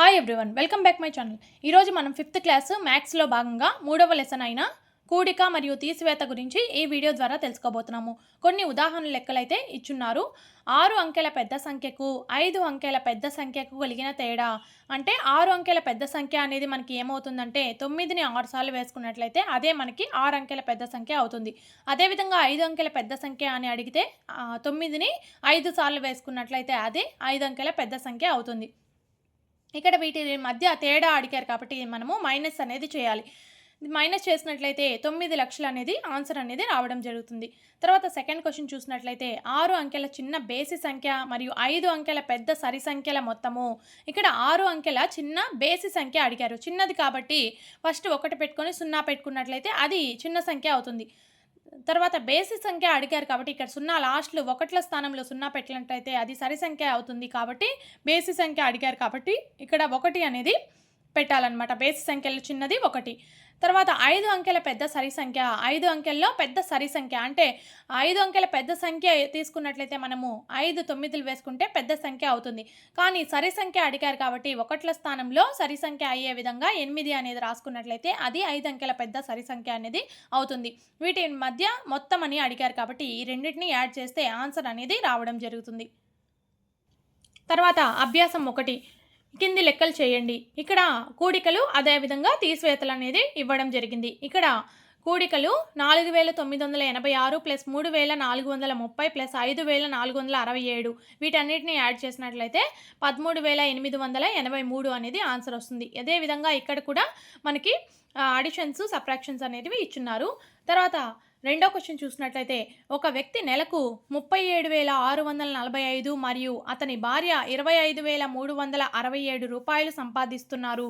Hi everyone welcome back my channel ఈరోజు మనం fifth class మ్యాథ్స్లో భాగంగా మూడవ లెసన్ అయిన కూడిక మరియు తీసివేత గురించి ఈ వీడియో ద్వారా తెలుసుకోబోతున్నాము. కొన్ని ఉదాహరణ లెక్కలైతే ఇచ్చున్నారు. ఆరు అంకెల పెద్ద సంఖ్యకు ఐదు అంకెల పెద్ద సంఖ్యకు కలిగిన తేడా. అంటే ఆరు అంకెల పెద్ద సంఖ్య అనేది మనకి ఏమవుతుందంటే తొమ్మిదిని ఆరు సార్లు వేసుకున్నట్లయితే అదే మనకి ఆరు అంకెల పెద్ద సంఖ్య అవుతుంది. అదేవిధంగా ఐదు అంకెల పెద్ద సంఖ్య అని అడిగితే తొమ్మిదిని ఐదు సార్లు వేసుకున్నట్లయితే అదే ఐదు అంకెల పెద్ద సంఖ్య అవుతుంది. ఇక్కడ వీటి మధ్య తేడా అడిగారు కాబట్టి మనము మైనస్ అనేది చేయాలి. మైనస్ చేసినట్లయితే తొమ్మిది లక్షలు అనేది ఆన్సర్ అనేది రావడం జరుగుతుంది. తర్వాత సెకండ్ క్వశ్చన్ చూసినట్లయితే ఆరు అంకెల చిన్న బేసి సంఖ్య మరియు ఐదు అంకెల పెద్ద సరి సంఖ్యల మొత్తము. ఇక్కడ ఆరు అంకెల చిన్న బేసి సంఖ్య అడిగారు. చిన్నది కాబట్టి ఫస్ట్ ఒకటి పెట్టుకొని సున్నా పెట్టుకున్నట్లయితే అది చిన్న సంఖ్య అవుతుంది. తర్వాత బేసి సంఖ్య అడిగారు కాబట్టి ఇక్కడ సున్నా లాస్ట్లో ఒకట్ల స్థానంలో సున్నా పెట్టినట్టయితే అది సరి సంఖ్య అవుతుంది కాబట్టి బేసి సంఖ్య అడిగారు కాబట్టి ఇక్కడ ఒకటి అనేది పెట్టాలన్నమాట. బేసి సంఖ్యలో చిన్నది ఒకటి. తర్వాత ఐదు అంకెల పెద్ద సరి సంఖ్య ఐదు అంకెల్లో పెద్ద సరి సంఖ్య. అంటే ఐదు అంకెల పెద్ద సంఖ్య తీసుకున్నట్లయితే మనము ఐదు తొమ్మిదిలు వేసుకుంటే పెద్ద సంఖ్య అవుతుంది. కానీ సరి సంఖ్య అడిగారు కాబట్టి ఒకట్ల స్థానంలో సరి సంఖ్య అయ్యే విధంగా ఎనిమిది అనేది రాసుకున్నట్లయితే అది ఐదు అంకెల పెద్ద సరి సంఖ్య అనేది అవుతుంది. వీటి మధ్య మొత్తం అని అడిగారు కాబట్టి ఈ రెండింటిని యాడ్ చేస్తే ఆన్సర్ అనేది రావడం జరుగుతుంది. తర్వాత అభ్యాసం ఒకటి. కింది లెక్కలు చేయండి. ఇక్కడ కూడికలు అదేవిధంగా తీసివేతలు అనేది ఇవ్వడం జరిగింది. ఇక్కడ కూడికలు నాలుగు వేల తొమ్మిది వందల ఎనభై ఆరు ప్లస్ మూడు వేల నాలుగు వందల ముప్పై ప్లస్ ఐదు వేల నాలుగు వందల అరవై ఏడు. వీటన్నిటిని యాడ్ చేసినట్లయితే పదమూడు వేల ఎనిమిది వందల ఎనభై మూడు అనేది ఆన్సర్ వస్తుంది. అదేవిధంగా ఇక్కడ కూడా మనకి అడిషన్స్ సప్రాక్షన్స్ అనేటివి ఇచ్చున్నారు. తర్వాత రెండో క్వశ్చన్ చూసినట్లయితే ఒక వ్యక్తి నెలకు ముప్పై ఏడు వేల ఆరు వందల నలభై ఐదు మరియు అతని భార్య ఇరవై ఐదు వేల మూడు వందల అరవై ఏడు రూపాయలు సంపాదిస్తున్నారు.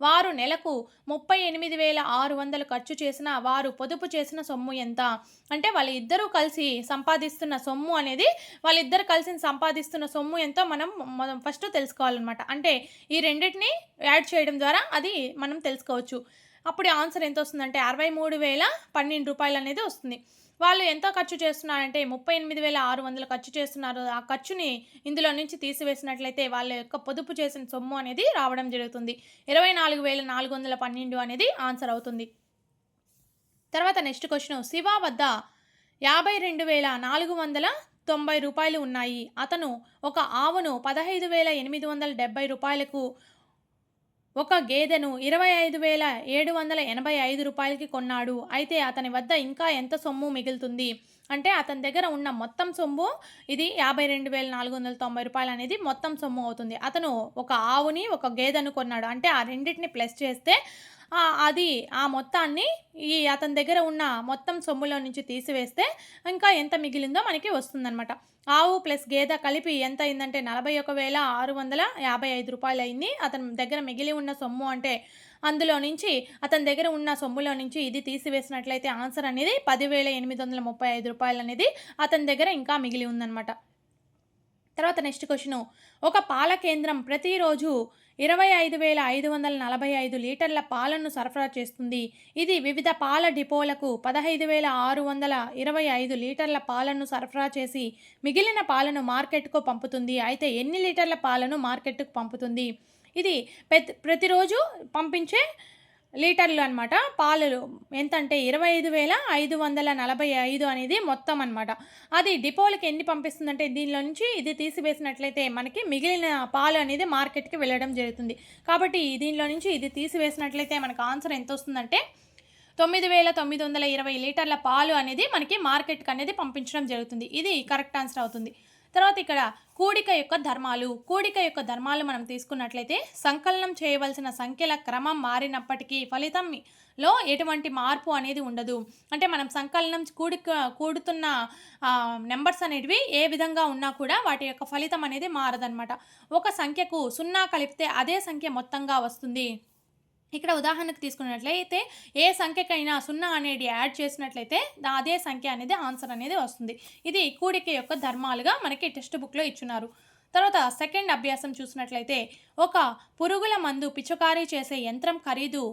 వారు నెలకు ముప్పై ఎనిమిది వేల ఆరు వందలు ఖర్చు చేసిన వారు పొదుపు చేసిన సొమ్ము ఎంత? అంటే వాళ్ళిద్దరూ కలిసి సంపాదిస్తున్న సొమ్ము అనేది వాళ్ళిద్దరు కలిసి సంపాదిస్తున్న సొమ్ము ఎంతో మనం మనం ఫస్ట్ తెలుసుకోవాలన్నమాట. అంటే ఈ రెండింటిని యాడ్ చేయడం ద్వారా అది మనం తెలుసుకోవచ్చు. అప్పుడు ఆన్సర్ ఎంత వస్తుందంటే అరవై మూడు వేల పన్నెండు రూపాయలు అనేది వస్తుంది. వాళ్ళు ఎంత ఖర్చు చేస్తున్నారంటే ముప్పై ఎనిమిది వేల ఆరు వందలు ఖర్చు చేస్తున్నారు. ఆ ఖర్చుని ఇందులో నుంచి తీసివేసినట్లయితే వాళ్ళ యొక్క పొదుపు చేసిన సొమ్ము అనేది రావడం జరుగుతుంది. ఇరవై నాలుగు వేల నాలుగు వందల పన్నెండు అనేది ఆన్సర్ అవుతుంది. తర్వాత నెక్స్ట్ క్వశ్చన్. శివ వద్ద యాభై రెండు వేల నాలుగు వందల తొంభై రూపాయలు ఉన్నాయి. అతను ఒక ఆవును పదహైదు వేల ఎనిమిది వందల డెబ్బై రూపాయలకు ఒక గేదెను ఇరవై ఐదు వేల ఏడు వందల ఎనభై ఐదు రూపాయలకి కొన్నాడు. అయితే అతని వద్ద ఇంకా ఎంత సొమ్ము మిగులుతుంది? అంటే అతని దగ్గర ఉన్న మొత్తం సొమ్ము ఇది యాభై రెండు వేల నాలుగు వందల తొంభై రూపాయలు అనేది మొత్తం సొమ్ము అవుతుంది. అతను ఒక ఆవుని ఒక గేదెను కొన్నాడు. అంటే ఆ రెండింటిని ప్లస్ చేస్తే అది ఆ మొత్తాన్ని ఈ అతని దగ్గర ఉన్న మొత్తం సొమ్ములో నుంచి తీసివేస్తే ఇంకా ఎంత మిగిలిందో మనకి వస్తుందన్నమాట. ఆవు ప్లస్ గేదె కలిపి ఎంత అయిందంటే నలభై ఒక వేల ఆరు వందల యాభై ఐదు రూపాయలు అయింది. అతని దగ్గర మిగిలి ఉన్న సొమ్ము అంటే అందులో నుంచి అతని దగ్గర ఉన్న సొమ్ములో నుంచి ఇది తీసివేసినట్లయితే ఆన్సర్ అనేది పదివేల ఎనిమిది వందల ముప్పై ఐదు రూపాయలు అనేది అతని దగ్గర ఇంకా మిగిలి ఉందన్నమాట. తర్వాత నెక్స్ట్ క్వశ్చన్. ఒక పాల కేంద్రం ప్రతిరోజు ఇరవై ఐదు వేల ఐదు వందల నలభై ఐదు లీటర్ల పాలను సరఫరా చేస్తుంది. ఇది వివిధ పాల డిపోలకు పదహైదు వేల ఆరు వందల ఇరవై ఐదు లీటర్ల పాలను సరఫరా చేసి మిగిలిన పాలను మార్కెట్కు పంపుతుంది. అయితే ఎన్ని లీటర్ల పాలను మార్కెట్కు పంపుతుంది? ఇది ప్రతి ప్రతిరోజు పంపించే లీటర్లు అనమాట పాలు ఎంత అంటే ఇరవై ఐదు వేల ఐదు వందల నలభై ఐదు అనేది మొత్తం అనమాట అది డిపోలకి ఎన్ని పంపిస్తుందంటే దీనిలో నుంచి ఇది తీసివేసినట్లయితే మనకి మిగిలిన పాలు అనేది మార్కెట్కి వెళ్ళడం జరుగుతుంది. కాబట్టి దీనిలో నుంచి ఇది తీసివేసినట్లయితే మనకు ఆన్సర్ ఎంత వస్తుందంటే తొమ్మిది వేల తొమ్మిది వందల ఇరవై లీటర్ల పాలు అనేది మనకి మార్కెట్కి అనేది పంపించడం జరుగుతుంది. ఇది కరెక్ట్ ఆన్సర్ అవుతుంది. తర్వాత ఇక్కడ కూడిక యొక్క ధర్మాలు కూడిక యొక్క ధర్మాలు మనం తీసుకున్నట్లయితే సంకలనం చేయవలసిన సంఖ్యల క్రమం మారినప్పటికీ ఫలితంలో ఎటువంటి మార్పు అనేది ఉండదు. అంటే మనం సంకలనం కూడిక కూడుతున్న నెంబర్స్ అనేటివి ఏ విధంగా ఉన్నా కూడా వాటి యొక్క ఫలితం అనేది మారదనమాట ఒక సంఖ్యకు సున్నా కలిపితే అదే సంఖ్య మొత్తంగా వస్తుంది. ఇక్కడ ఉదాహరణకు తీసుకున్నట్లయితే ఏ సంఖ్యకైనా సున్నా అనేది యాడ్ చేసినట్లయితే అదే సంఖ్య అనేది ఆన్సర్ అనేది వస్తుంది. ఇది కూడిక యొక్క ధర్మాలుగా మనకి టెక్స్ట్ బుక్లో ఇచ్చున్నారు. తర్వాత సెకండ్ అభ్యాసం చూసినట్లయితే ఒక పురుగుల మందు పిచుకారీ చేసే యంత్రం ఖరీదు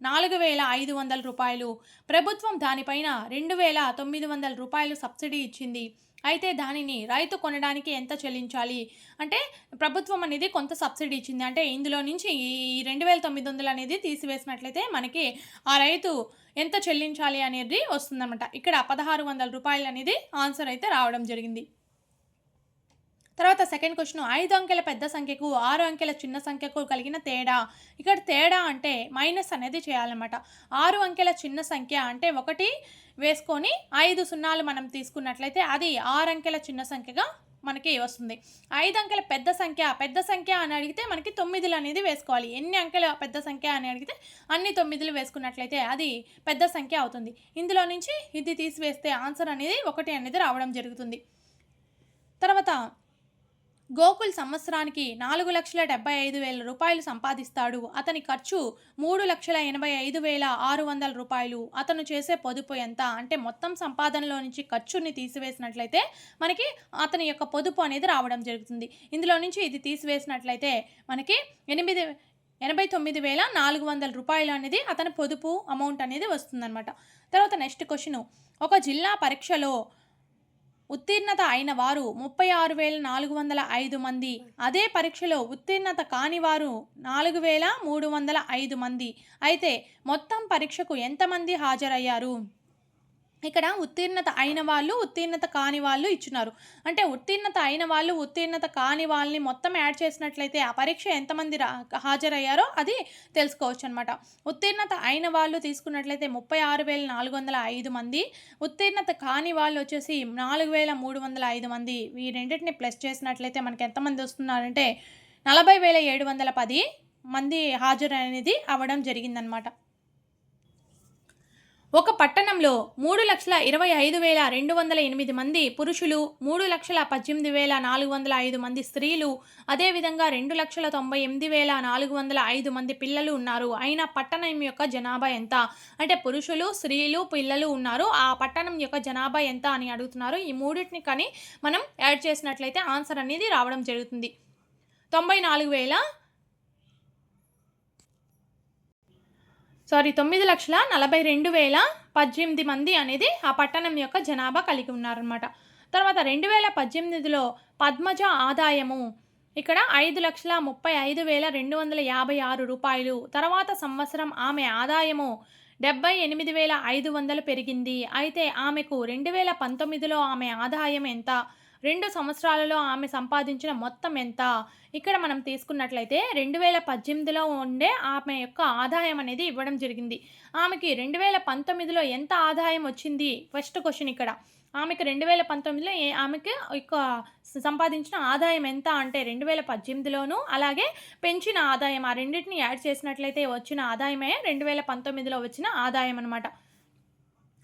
నాలుగు వేల ఐదు వందల రూపాయలు. ప్రభుత్వం దానిపైన రెండు వేల తొమ్మిది వందల రూపాయలు సబ్సిడీ ఇచ్చింది. అయితే దానిని రైతు కొనడానికి ఎంత చెల్లించాలి? అంటే ప్రభుత్వం అనేది కొంత సబ్సిడీ ఇచ్చింది. అంటే ఇందులో నుంచి ఈ రెండు వేల తొమ్మిది వందలు అనేది తీసివేసినట్లయితే మనకి ఆ రైతు ఎంత చెల్లించాలి అనేది వస్తుందన్నమాట. ఇక్కడ పదహారు వందల రూపాయలు అనేది ఆన్సర్ అయితే రావడం జరిగింది. తర్వాత సెకండ్ క్వశ్చన్ ఐదు అంకెల పెద్ద సంఖ్యకు ఆరు అంకెల చిన్న సంఖ్యకు కలిగిన తేడా. ఇక్కడ తేడా అంటే మైనస్ అనేది చేయాలన్నమాట. ఆరు అంకెల చిన్న సంఖ్య అంటే ఒకటి వేసుకొని ఐదు సున్నాలు మనం తీసుకున్నట్లయితే అది ఆరు అంకెల చిన్న సంఖ్యగా మనకి వస్తుంది. ఐదు అంకెల పెద్ద సంఖ్య పెద్ద సంఖ్య అని అడిగితే మనకి తొమ్మిదిలు అనేది వేసుకోవాలి. ఎన్ని అంకెల పెద్ద సంఖ్య అని అడిగితే అన్ని తొమ్మిదిలు వేసుకున్నట్లయితే అది పెద్ద సంఖ్య అవుతుంది. ఇందులో నుంచి ఇది తీసివేస్తే ఆన్సర్ అనేది ఒకటి అనేది రావడం జరుగుతుంది. తర్వాత గోకుల్ సంవత్సరానికి నాలుగు లక్షల డెబ్బై ఐదు వేల రూపాయలు సంపాదిస్తాడు. అతని ఖర్చు మూడు లక్షల ఎనభై ఐదు వేల ఆరు వందల రూపాయలు. అతను చేసే పొదుపు ఎంత? అంటే మొత్తం సంపాదనలో నుంచి ఖర్చుని తీసివేసినట్లయితే మనకి అతని యొక్క పొదుపు అనేది రావడం జరుగుతుంది. ఇందులో నుంచి ఇది తీసివేసినట్లయితే మనకి ఎనిమిది ఎనభై తొమ్మిది వేల నాలుగు వందల రూపాయలు అనేది అతని పొదుపు అమౌంట్ అనేది వస్తుందన్నమాట. తర్వాత నెక్స్ట్ క్వశ్చన్. ఒక జిల్లా పరీక్షలో ఉత్తీర్ణత అయిన వారు ముప్పై ఆరు వేల నాలుగు వందల ఐదు మంది. అదే పరీక్షలో ఉత్తీర్ణత కాని వారు నాలుగు వేల మూడు వందల ఐదు మంది. అయితే మొత్తం పరీక్షకు ఎంతమంది హాజరయ్యారు? ఇక్కడ ఉత్తీర్ణత అయిన వాళ్ళు ఉత్తీర్ణత కాని వాళ్ళు ఇచ్చున్నారు. అంటే ఉత్తీర్ణత అయిన వాళ్ళు ఉత్తీర్ణత కాని వాళ్ళని మొత్తం యాడ్ చేసినట్లయితే ఆ పరీక్ష ఎంతమంది రా హాజరయ్యారో అది తెలుసుకోవచ్చు అనమాట ఉత్తీర్ణత అయిన వాళ్ళు తీసుకున్నట్లయితే ముప్పై ఆరు వేల నాలుగు వందల ఐదు మంది ఉత్తీర్ణత కాని వాళ్ళు వచ్చేసి నాలుగు వేల మూడు వందల ఐదు మంది. ఈ రెండింటిని ప్లస్ చేసినట్లయితే మనకి ఎంతమంది వస్తున్నారంటే నలభై వేల ఏడు వందల పది మంది హాజరు అనేది అవ్వడం జరిగిందనమాట ఒక పట్టణంలో మూడు లక్షల ఇరవై ఐదు వేల రెండు వందల ఎనిమిది మంది పురుషులు మూడు లక్షల పద్దెనిమిది వేల నాలుగు వందల ఐదు మంది స్త్రీలు అదేవిధంగా రెండు లక్షల తొంభై ఎనిమిది వేల నాలుగు వందల ఐదు మంది పిల్లలు ఉన్నారు. అయినా పట్టణం యొక్క జనాభా ఎంత? అంటే పురుషులు స్త్రీలు పిల్లలు ఉన్నారు. ఆ పట్టణం యొక్క జనాభా ఎంత అని అడుగుతున్నారు. ఈ మూడింటిని కానీ మనం యాడ్ చేసినట్లయితే ఆన్సర్ అనేది రావడం జరుగుతుంది. తొంభై నాలుగు వేల సారీ తొమ్మిది లక్షల నలభై రెండు వేల పద్దెనిమిది మంది అనేది ఆ పట్టణం యొక్క జనాభా కలిగి ఉన్నారనమాట తర్వాత రెండు వేల పద్దెనిమిదిలో పద్మజ ఆదాయము ఇక్కడ ఐదు లక్షల ముప్పై ఐదు వేల రెండు వందల యాభై ఆరు రూపాయలు. తర్వాత సంవత్సరం ఆమె ఆదాయము డెబ్బై ఎనిమిది వేల ఐదు వందలు పెరిగింది. అయితే ఆమెకు రెండు వేల పంతొమ్మిదిలో ఆమె ఆదాయం ఎంత? రెండు సంవత్సరాలలో ఆమె సంపాదించిన మొత్తం ఎంత? ఇక్కడ మనం తీసుకున్నట్లయితే రెండు వేల పద్దెనిమిదిలో ఉండే ఆమె యొక్క ఆదాయం అనేది ఇవ్వడం జరిగింది. ఆమెకి రెండు వేల పంతొమ్మిదిలో ఎంత ఆదాయం వచ్చింది? ఫస్ట్ క్వశ్చన్ ఇక్కడ. ఆమెకు రెండు వేల పంతొమ్మిదిలో ఏ ఆమెకి యొక్క సంపాదించిన ఆదాయం ఎంత? అంటే రెండు వేల పద్దెనిమిదిలోను అలాగే పెంచిన ఆదాయం. ఆ రెండింటిని యాడ్ చేసినట్లయితే వచ్చిన ఆదాయమే రెండు వేల పంతొమ్మిదిలో వచ్చిన ఆదాయం అనమాట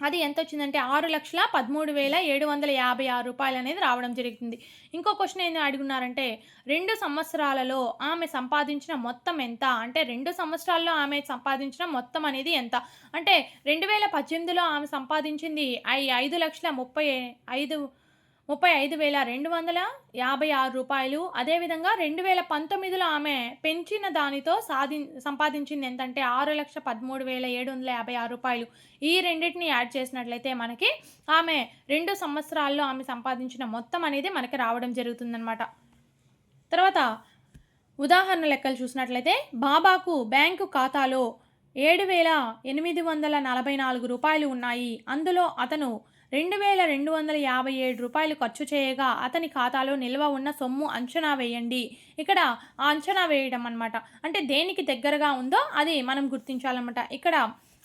అది ఎంత వచ్చిందంటే ఆరు లక్షల పదమూడు వేల ఏడు వందల యాభై ఆరు రూపాయలు అనేది రావడం జరుగుతుంది ఇంకో క్వశ్చన్ ఏంది అడుగున్నారంటే రెండు సంవత్సరాలలో ఆమె సంపాదించిన మొత్తం ఎంత? అంటే రెండు సంవత్సరాల్లో ఆమె సంపాదించిన మొత్తం అనేది ఎంత? అంటే రెండు వేల పద్దెనిమిదిలో ఆమె సంపాదించింది ఐ ఐదు లక్షల ముప్పై ఐదు ముప్పై ఐదు వేల రెండు వందల యాభై ఆరు రూపాయలు. అదేవిధంగా రెండు వేల పంతొమ్మిదిలో ఆమె పెంచిన దానితో సాధి సంపాదించింది ఎంతంటే ఆరు లక్ష పదమూడు వేల ఏడు వందల యాభై ఆరు రూపాయలు. ఈ రెండింటిని యాడ్ చేసినట్లయితే మనకి ఆమె రెండు సంవత్సరాల్లో ఆమె సంపాదించిన మొత్తం అనేది మనకి రావడం జరుగుతుందన్నమాట. తర్వాత ఉదాహరణ లెక్కలు చూసినట్లయితే బాబాకు బ్యాంకు ఖాతాలో ఏడు వేల ఎనిమిది వందల నలభై నాలుగు రూపాయలు ఉన్నాయి. అందులో అతను రెండు వేల రెండు వందల యాభై ఏడు రూపాయలు ఖర్చు చేయగా అతని ఖాతాలో నిల్వ ఉన్న సొమ్ము అంచనా వేయండి. ఇక్కడ ఆ అంచనా వేయడం అనమాట అంటే దేనికి దగ్గరగా ఉందో అది మనం గుర్తించాలన్నమాట. ఇక్కడ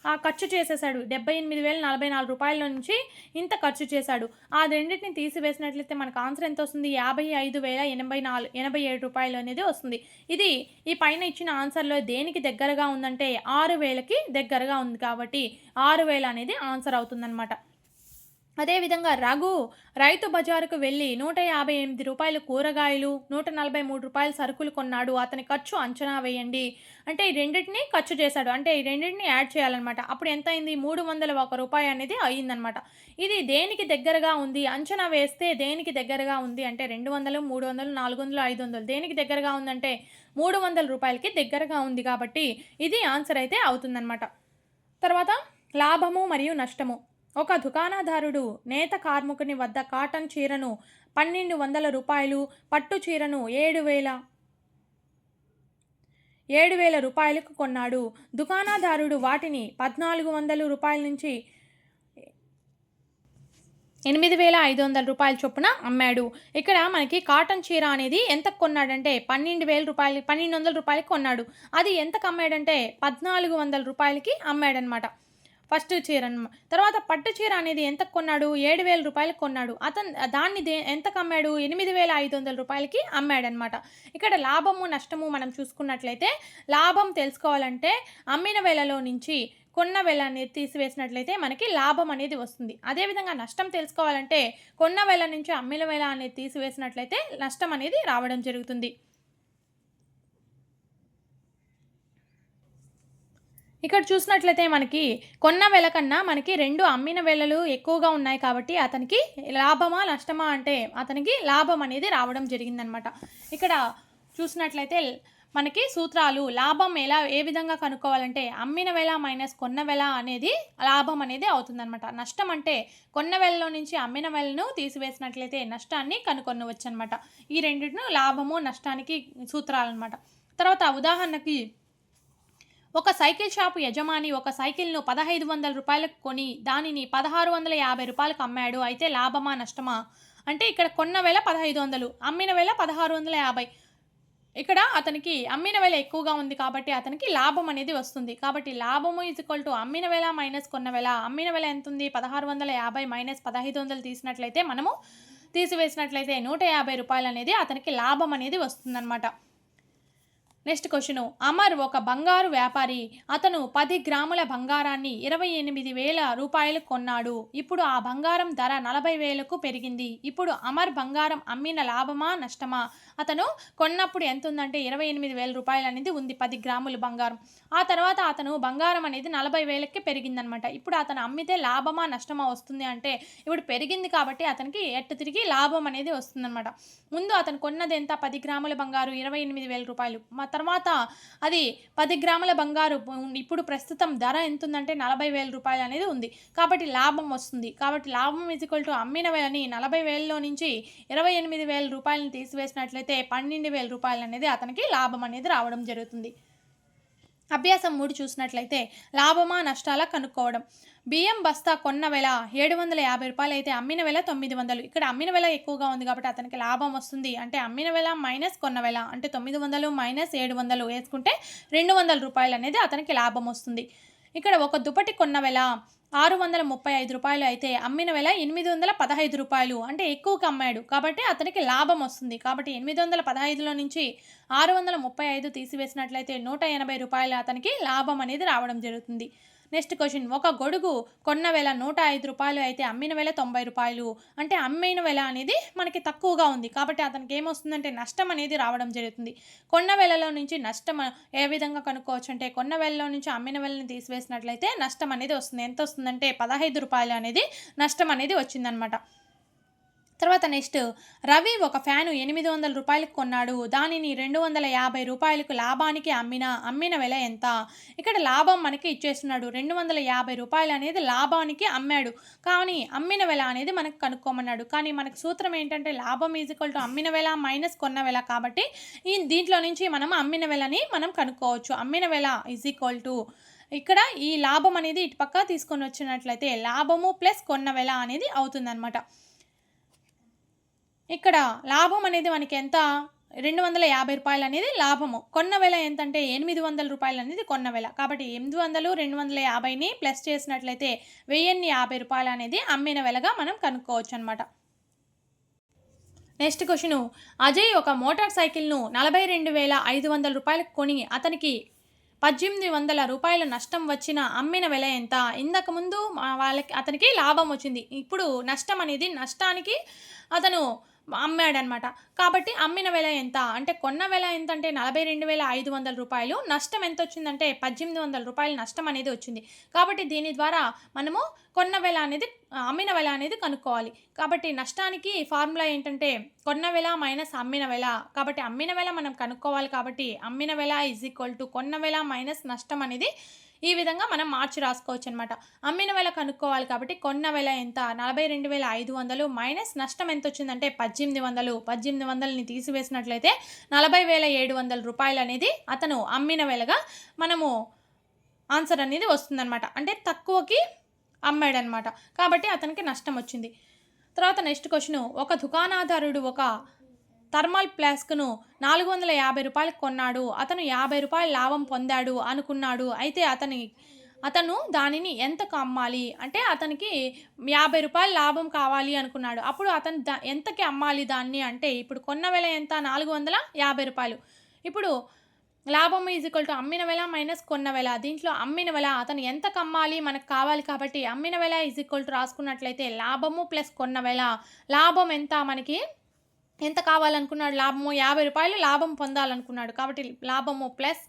ఆ ఖర్చు చేసేసాడు. డెబ్బై ఎనిమిది వేల నలభై నాలుగు రూపాయల నుంచి ఇంత ఖర్చు చేశాడు. ఆ రెండింటిని తీసివేసినట్లయితే మనకు ఆన్సర్ ఎంత వస్తుంది? యాభై ఐదు వేల ఎనభై నాలుగు ఎనభై ఏడు రూపాయలు అనేది వస్తుంది. ఇది ఈ పైన ఇచ్చిన ఆన్సర్లో దేనికి దగ్గరగా ఉందంటే ఆరు వేలకి దగ్గరగా ఉంది కాబట్టి ఆరు వేల అనేది ఆన్సర్ అవుతుందన్నమాట. అదేవిధంగా రఘు రైతు బజారుకు వెళ్ళి నూట యాభై ఎనిమిది రూపాయలు కూరగాయలు నూట నలభై మూడు రూపాయలు సరుకులు కొన్నాడు. అతని ఖర్చు అంచనా వేయండి. అంటే ఈ రెండింటిని ఖర్చు చేశాడు. అంటే ఈ రెండింటిని యాడ్ చేయాలన్నమాట. అప్పుడు ఎంత అయింది? మూడు వందల ఒక రూపాయి అనేది అయ్యిందనమాట ఇది దేనికి దగ్గరగా ఉంది? అంచనా వేస్తే దేనికి దగ్గరగా ఉంది? అంటే రెండు వందలు మూడు వందలు నాలుగు వందలు ఐదు వందలు. దేనికి దగ్గరగా ఉందంటే మూడు వందల రూపాయలకి దగ్గరగా ఉంది కాబట్టి ఇది ఆన్సర్ అయితే అవుతుందన్నమాట. తర్వాత లాభము మరియు నష్టము. ఒక దుకాణదారుడు నేత కార్ముకుని వద్ద కాటన్ చీరను పన్నెండు వందల రూపాయలు పట్టు చీరను ఏడు వేల ఏడు వేల రూపాయలకు కొన్నాడు. దుకాణదారుడు వాటిని పద్నాలుగు వందల రూపాయల నుంచి ఎనిమిది వేల ఐదు వందల రూపాయల చొప్పున అమ్మాడు. ఇక్కడ మనకి కాటన్ చీర అనేది ఎంత కొన్నాడంటే పన్నెండు వేల రూపాయలు పన్నెండు వందల రూపాయలకి కొన్నాడు. అది ఎంతకు అమ్మాడంటే పద్నాలుగు వందల రూపాయలకి అమ్మాడనమాట ఫస్ట్ చీర అనమాట తర్వాత పట్టు చీర అనేది ఎంత కొన్నాడు? ఏడు వేల రూపాయలకు కొన్నాడు. అతను దాన్ని దే ఎంతకు అమ్మాడు ఎనిమిది వేల ఐదు వందల రూపాయలకి అమ్మాడనమాట ఇక్కడ లాభము నష్టము మనం చూసుకున్నట్లయితే లాభం తెలుసుకోవాలంటే అమ్మిన వేలలో నుంచి కొన్న వేల అనేది తీసివేసినట్లయితే మనకి లాభం అనేది వస్తుంది. అదేవిధంగా నష్టం తెలుసుకోవాలంటే కొన్న వేల నుంచి అమ్మిన వేల అనేది తీసివేసినట్లయితే నష్టం అనేది రావడం జరుగుతుంది. ఇక్కడ చూసినట్లయితే మనకి కొన్న వేల కన్నా మనకి రెండు అమ్మిన వేలలు ఎక్కువగా ఉన్నాయి కాబట్టి అతనికి లాభమా నష్టమా అంటే అతనికి లాభం అనేది రావడం జరిగిందనమాట. ఇక్కడ చూసినట్లయితే మనకి సూత్రాలు లాభం ఎలా ఏ విధంగా కనుక్కోవాలంటే అమ్మిన వేల మైనస్ కొన్న వేల అనేది లాభం అనేది అవుతుందన్నమాట నష్టం అంటే కొన్న వేలలో నుంచి అమ్మిన వేలను తీసివేసినట్లయితే నష్టాన్ని కనుక్కొనవచ్చు అనమాట ఈ రెండింటిను లాభము నష్టానికి సూత్రాలు అనమాట తర్వాత ఉదాహరణకి ఒక సైకిల్ షాపు యజమాని ఒక సైకిల్ను పదహైదు వందల రూపాయలకు కొని దానిని పదహారు వందల యాభై రూపాయలకు అమ్మాడు. అయితే లాభమా నష్టమా? అంటే ఇక్కడ కొన్న వేల పదహైదు వందలు అమ్మిన వేల పదహారు వందల యాభై. ఇక్కడ అతనికి అమ్మిన వేల ఎక్కువగా ఉంది కాబట్టి అతనికి లాభం అనేది వస్తుంది. కాబట్టి లాభము ఈజ్ ఈక్వల్ టు అమ్మిన వేల మైనస్ కొన్న వేల అమ్మిన వేల ఎంత ఉంది? పదహారు వందల యాభై మైనస్ పదహైదు వందలు తీసినట్లయితే మనము తీసివేసినట్లయితే నూట యాభై రూపాయలు అనేది అతనికి లాభం అనేది వస్తుందన్నమాట. Next question. అమర్ ఒక బంగారు వ్యాపారి. అతను పది గ్రాముల బంగారాన్ని ఇరవై ఎనిమిది వేల రూపాయలు కొన్నాడు. ఇప్పుడు ఆ బంగారం ధర నలభై వేలకు పెరిగింది. ఇప్పుడు అమర్ బంగారం అమ్మిన లాభమా నష్టమా? అతను కొన్నప్పుడు ఎంత ఉందంటే ఇరవై ఎనిమిది వేల రూపాయలు అనేది ఉంది పది గ్రాముల బంగారం. ఆ తర్వాత అతను బంగారం అనేది నలభై వేలకి పెరిగిందనమాట. ఇప్పుడు అతను అమ్మితే లాభమా నష్టమా వస్తుంది అంటే ఇప్పుడు పెరిగింది కాబట్టి అతనికి ఎట్టు తిరిగి లాభం అనేది వస్తుందన్నమాట ముందు అతను కొన్నది ఎంత? పది గ్రాముల బంగారు ఇరవై ఎనిమిది వేల రూపాయలు. మా తర్వాత అది పది గ్రాముల బంగారు ఇప్పుడు ప్రస్తుతం ధర ఎంత ఉందంటే నలభై వేల రూపాయలు అనేది ఉంది. కాబట్టి లాభం వస్తుంది. కాబట్టి లాభం ఈజ్వల్ టు అమ్మిన వేలని నలభై వేలలో నుంచి ఇరవై ఎనిమిది వేల రూపాయలను తీసివేసినట్లయితే పన్నెండు వేల రూపాయలు అనేది అతనికి లాభం అనేది రావడం జరుగుతుంది. అభ్యాసం మూడు చూసినట్లయితే లాభమా నష్టాలా కనుక్కోవడం. బియ్యం బస్తా కొన్న వేల ఏడు వందల యాభై రూపాయలు అయితే అమ్మిన వేల తొమ్మిది వందలు. ఇక్కడ అమ్మిన వేల ఎక్కువగా ఉంది కాబట్టి అతనికి లాభం వస్తుంది. అంటే అమ్మిన వేల మైనస్ కొన్న వేల అంటే తొమ్మిది వందలు మైనస్ ఏడు వందలు వేసుకుంటే రెండు వందల రూపాయలు అనేది అతనికి లాభం వస్తుంది. ఇక్కడ ఒక దుపటి కొన్న వెల ఆరు వందల ముప్పై ఐదు రూపాయలు అయితే అమ్మిన వేళ ఎనిమిది వందల పదహైదు రూపాయలు. అంటే ఎక్కువకి అమ్మాడు. కాబట్టి అతనికి లాభం వస్తుంది. కాబట్టి ఎనిమిది వందల పదహైదులో నుంచి ఆరు వందల ముప్పై ఐదు తీసివేసినట్లయితే నూట ఎనభై రూపాయలు అతనికి లాభం అనేది రావడం జరుగుతుంది. Next question. ఒక గొడుగు కొన్న వెల నూట ఐదు రూపాయలు అయితే అమ్మిన వేల తొంభై రూపాయలు. అంటే అమ్మిన వెల అనేది మనకి తక్కువగా ఉంది. కాబట్టి అతనికి ఏమొస్తుందంటే నష్టం అనేది రావడం జరుగుతుంది. కొన్న వేలలో నుంచి నష్టం ఏ విధంగా కనుక్కోవచ్చు అంటే కొన్న వేలలో నుంచి అమ్మిన వేలని తీసివేసినట్లయితే నష్టం అనేది వస్తుంది. ఎంత వస్తుందంటే పదహైదు రూపాయలు అనేది నష్టం అనేది వచ్చిందనమాట. తర్వాత నెక్స్ట్ రవి ఒక ఫ్యాను ఎనిమిది వందల రూపాయలకు కొన్నాడు. దానిని రెండు వందల యాభై రూపాయలకు లాభానికి అమ్మిన అమ్మిన వెల ఎంత? ఇక్కడ లాభం మనకి ఇచ్చేస్తున్నాడు. రెండు వందల యాభై రూపాయలు అనేది లాభానికి అమ్మాడు. కానీ అమ్మిన వెల అనేది మనకు కనుక్కోమన్నాడు. కానీ మనకు సూత్రం ఏంటంటే లాభం ఈజ్ టు అమ్మిన వెల మైనస్ కొన్న వెల కాబట్టి ఈ దీంట్లో నుంచి మనం అమ్మిన వెలని మనం కనుక్కోవచ్చు. అమ్మిన వెల ఈజ్ ఈక్వల్ టు ఇక్కడ ఈ లాభం అనేది ఇటు పక్క తీసుకొని వచ్చినట్లయితే లాభము ప్లస్ కొన్న వెల అనేది అవుతుందన్నమాట. ఇక్కడ లాభం అనేది మనకి ఎంత? రెండు వందల యాభై రూపాయలు అనేది లాభము. కొన్న వెల ఎంతంటే ఎనిమిది వందల రూపాయలు అనేది కొన్న వెల కాబట్టి ఎనిమిది వందలు రెండు వందల యాభైని ప్లస్ చేసినట్లయితే వెయ్యిన్ని యాభై రూపాయలు అనేది అమ్మిన వెలగా మనం కనుక్కోవచ్చు అనమాట నెక్స్ట్ క్వశ్చన్. అజయ్ ఒక మోటార్ సైకిల్ను నలభై రెండు వేల ఐదు వందల రూపాయలకు కొని అతనికి పద్దెనిమిది వందల రూపాయల నష్టం వచ్చిన అమ్మిన వెల ఎంత? ఇంతకుముందు వాళ్ళకి అతనికి లాభం వచ్చింది. ఇప్పుడు నష్టం అనేది నష్టానికి అతను అమ్మాడనమాట. కాబట్టి అమ్మిన వెల ఎంత? అంటే కొన్న వెల ఎంత అంటే నలభై రెండు వేల ఐదు వందల రూపాయలు. నష్టం ఎంత వచ్చిందంటే పద్దెనిమిది వందల రూపాయలు నష్టం అనేది వచ్చింది. కాబట్టి దీని ద్వారా మనము కొన్న వెల అనేది అమ్మిన వెల అనేది కనుక్కోవాలి. కాబట్టి నష్టానికి ఫార్ములా ఏంటంటే కొన్న వెల మైనస్ అమ్మిన వెల. కాబట్టి అమ్మిన వెల మనం కనుక్కోవాలి కాబట్టి అమ్మిన వెల ఈజ్ ఈక్వల్ టు కొన్న వెల మైనస్ నష్టం అనేది ఈ విధంగా మనం మార్చి రాసుకోవచ్చు అనమాట అమ్మిన వేల కనుక్కోవాలి కాబట్టి కొన్న వేల ఎంత? నలభై రెండు వేల ఐదు వందలు మైనస్ నష్టం ఎంత వచ్చిందంటే పద్దెనిమిది వందలు. పద్దెనిమిది వందలని తీసివేసినట్లయితే నలభై వేల ఏడు వందల రూపాయలు అనేది అతను అమ్మిన వేలగా మనము ఆన్సర్ అనేది వస్తుందన్నమాట. అంటే తక్కువకి అమ్మాడనమాట కాబట్టి అతనికి నష్టం వచ్చింది. తర్వాత నెక్స్ట్ క్వశ్చన్. ఒక దుకాణాదారుడు ఒక థర్మల్ ఫ్లాస్క్ను నాలుగు వందల యాభై రూపాయలకు కొన్నాడు. అతను యాభై రూపాయల లాభం పొందాడు అనుకున్నాడు. అయితే అతని అతను దానిని ఎంతకు అమ్మాలి? అంటే అతనికి యాభై రూపాయల లాభం కావాలి అనుకున్నాడు. అప్పుడు అతను దా ఎంతకి అమ్మాలి దాన్ని అంటే ఇప్పుడు కొన్న వెల ఎంత? నాలుగు వందల యాభై రూపాయలు. ఇప్పుడు లాభం ఈజ్ ఈక్వల్ టు అమ్మిన వెల మైనస్ కొన్న వెల. దీంట్లో అమ్మిన వెల అతను ఎంత అమ్మాలి? మనకు కావాలి కాబట్టి అమ్మిన వెల ఈజ్ ఈక్వల్ టు రాసుకున్నట్లయితే లాభము ప్లస్ కొన్న వెల. లాభం ఎంత? మనకి ఎంత కావాలనుకున్నాడు లాభము యాభై రూపాయలు లాభం పొందాలనుకున్నాడు. కాబట్టి లాభము ప్లస్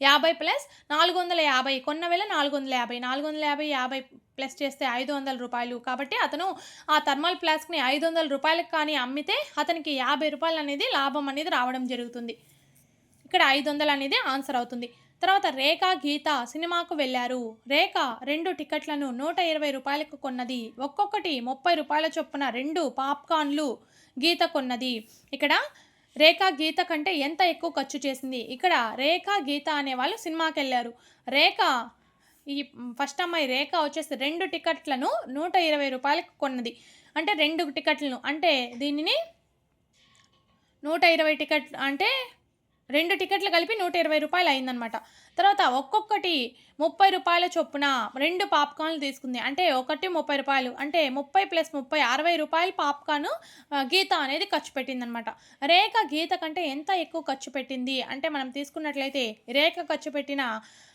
యాభై ప్లస్ నాలుగు వందల యాభై కొన్న వేల నాలుగు వందల యాభై నాలుగు వందల యాభై యాభై ప్లస్ చేస్తే ఐదు వందల రూపాయలు. కాబట్టి అతను ఆ థర్మల్ ఫ్లాస్క్ని ఐదు వందల రూపాయలకు కానీ అమ్మితే అతనికి యాభై రూపాయలు అనేది లాభం అనేది రావడం జరుగుతుంది. ఇక్కడ ఐదు వందలు అనేది ఆన్సర్ అవుతుంది. తర్వాత రేఖ గీత సినిమాకు వెళ్ళారు. రేఖ రెండు టికెట్లను నూట ఇరవై రూపాయలకు కొన్నది. ఒక్కొక్కటి ముప్పై రూపాయల చొప్పున రెండు పాప్కార్న్లు గీత కొన్నది. ఇక్కడ రేఖ గీత కంటే ఎంత ఎక్కువ ఖర్చు చేసింది? ఇక్కడ రేఖ గీత అనే వాళ్ళు సినిమాకి వెళ్ళారు రేఖ ఈ ఫస్ట్ అమ్మాయి రేఖ వచ్చేసి రెండు టికెట్లను నూట ఇరవై రూపాయలకు కొన్నది. అంటే రెండు టికెట్లను అంటే దీనిని నూట ఇరవై టికెట్ అంటే రెండు టికెట్లు కలిపి నూట ఇరవై రూపాయలు అయిందనమాట తర్వాత ఒక్కొక్కటి ముప్పై రూపాయల చొప్పున రెండు పాప్కార్న్లు తీసుకుంది. అంటే ఒకటి ముప్పై రూపాయలు అంటే ముప్పై ప్లస్ ముప్పై అరవై రూపాయలు పాప్కార్న్ గీత అనేది ఖర్చు పెట్టిందనమాట రేఖ గీత కంటే ఎంత ఎక్కువ ఖర్చు పెట్టింది? అంటే మనం తీసుకున్నట్లయితే రేఖ ఖర్చు పెట్టిన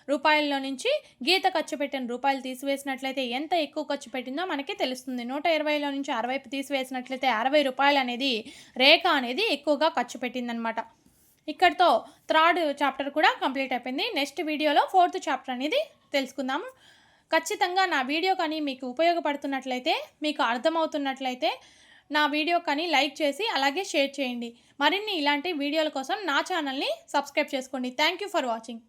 రూపాయల్లో నుంచి గీత ఖర్చు పెట్టిన రూపాయలు తీసివేసినట్లయితే ఎంత ఎక్కువ ఖర్చు పెట్టిందో మనకి తెలుస్తుంది. నూట ఇరవైలో నుంచి అరవై తీసివేసినట్లయితే అరవై రూపాయలు అనేది రేఖ అనేది ఎక్కువగా ఖర్చు పెట్టిందనమాట ఇక్కడితో థర్డ్ చాప్టర్ కూడా కంప్లీట్ అయిపోయింది. నెక్స్ట్ వీడియోలో ఫోర్త్ చాప్టర్ అనేది తెలుసుకుందాము. ఖచ్చితంగా నా వీడియో కానీ మీకు ఉపయోగపడుతున్నట్లయితే మీకు అర్థమవుతున్నట్లయితే నా వీడియో కానీ లైక్ చేసి అలాగే షేర్ చేయండి. మరిన్ని ఇలాంటి వీడియోల కోసం నా ఛానల్ని సబ్స్క్రైబ్ చేసుకోండి. Thank you for watching.